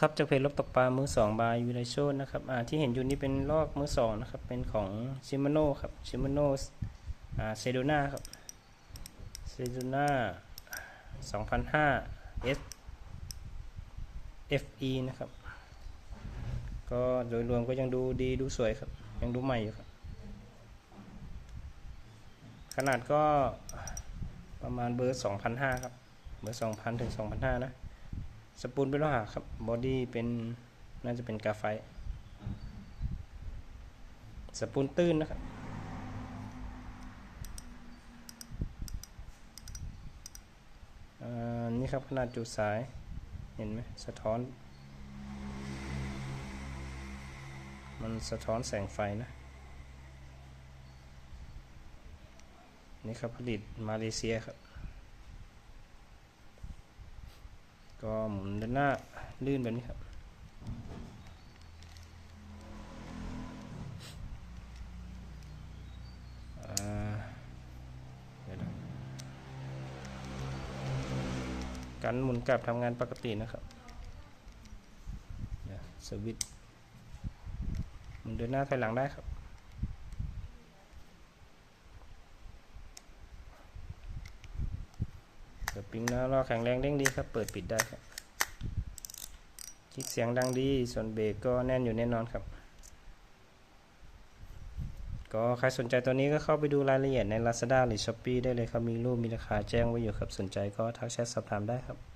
ครับจากเพจลบตกปลามือสองบายวิไลโชนนะครับอ่าที่เห็นอยู่นี่เป็นลอกมือสองนะครับ เป็นของชิมาโน่ครับชิมาโน่อ่าเซโดนาครับเซโดนา2005 S FE นะครับ ก็โดยรวมก็ยังดูดีดูสวยครับ ยังดูใหม่อยู่ครับ ขนาดก็ประมาณเบอร์ 2,500 ครับ เบอร์ 2,000 ถึง 2,500 นะ สปูลเป็นโลหะครับ บอดี้เป็นน่าจะเป็นกาไฟ สปูลตื้นนะครับอ่านี่ครับขนาดจุดสาย เห็นไหมสะท้อน มันสะท้อนแสงไฟนะ นี่ครับผลิตมาเลเซียครับ ก็หมุนด้านหน้าลื่นแบบนี้ครับการหมุนกลับทำงานปกตินะครับสวิตช์หมุนเดินหน้าถอยหลังได้ครับ สปริงน้ารอแข็งแรงเด้งดีครับ เปิดปิดได้ครับคลิกเสียงดังดี ส่วนเบรกก็แน่นอยู่แน่นอนครับ ก็ใครสนใจตัวนี้ก็เข้าไปดูรายละเอียดใน Lazada หรือ Shopee ได้เลยครับ มีรูปมีราคาแจ้งไว้อยู่ครับ สนใจก็ทักแชทสอบถามได้ครับ